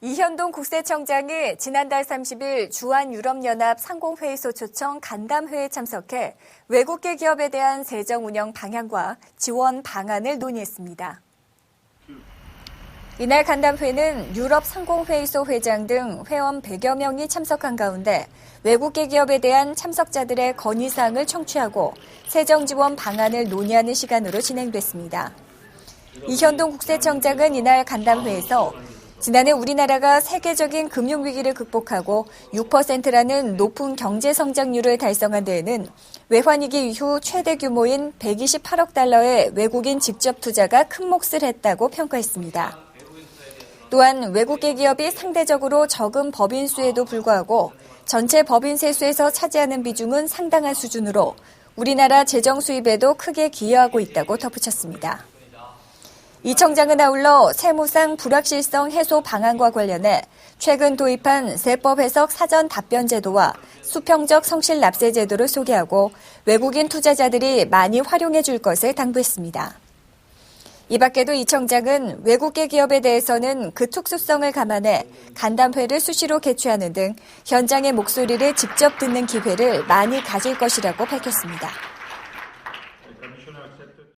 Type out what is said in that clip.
이현동 국세청장이 지난달 30일 주한유럽연합 상공회의소 초청 간담회에 참석해 외국계 기업에 대한 세정 운영 방향과 지원 방안을 논의했습니다. 이날 간담회는 유럽 상공회의소 회장 등 회원 100여 명이 참석한 가운데 외국계 기업에 대한 참석자들의 건의사항을 청취하고 세정 지원 방안을 논의하는 시간으로 진행됐습니다. 이현동 국세청장은 이날 간담회에서 지난해 우리나라가 세계적인 금융위기를 극복하고 6%라는 높은 경제 성장률을 달성한 데에는 외환위기 이후 최대 규모인 128억 달러의 외국인 직접 투자가 큰 몫을 했다고 평가했습니다. 또한 외국계 기업이 상대적으로 적은 법인 수에도 불구하고 전체 법인 세수에서 차지하는 비중은 상당한 수준으로 우리나라 재정 수입에도 크게 기여하고 있다고 덧붙였습니다. 이 청장은 아울러 세무상 불확실성 해소 방안과 관련해 최근 도입한 세법 해석 사전 답변 제도와 수평적 성실 납세 제도를 소개하고 외국인 투자자들이 많이 활용해 줄 것을 당부했습니다. 이 밖에도 이 청장은 외국계 기업에 대해서는 그 특수성을 감안해 간담회를 수시로 개최하는 등 현장의 목소리를 직접 듣는 기회를 많이 가질 것이라고 밝혔습니다.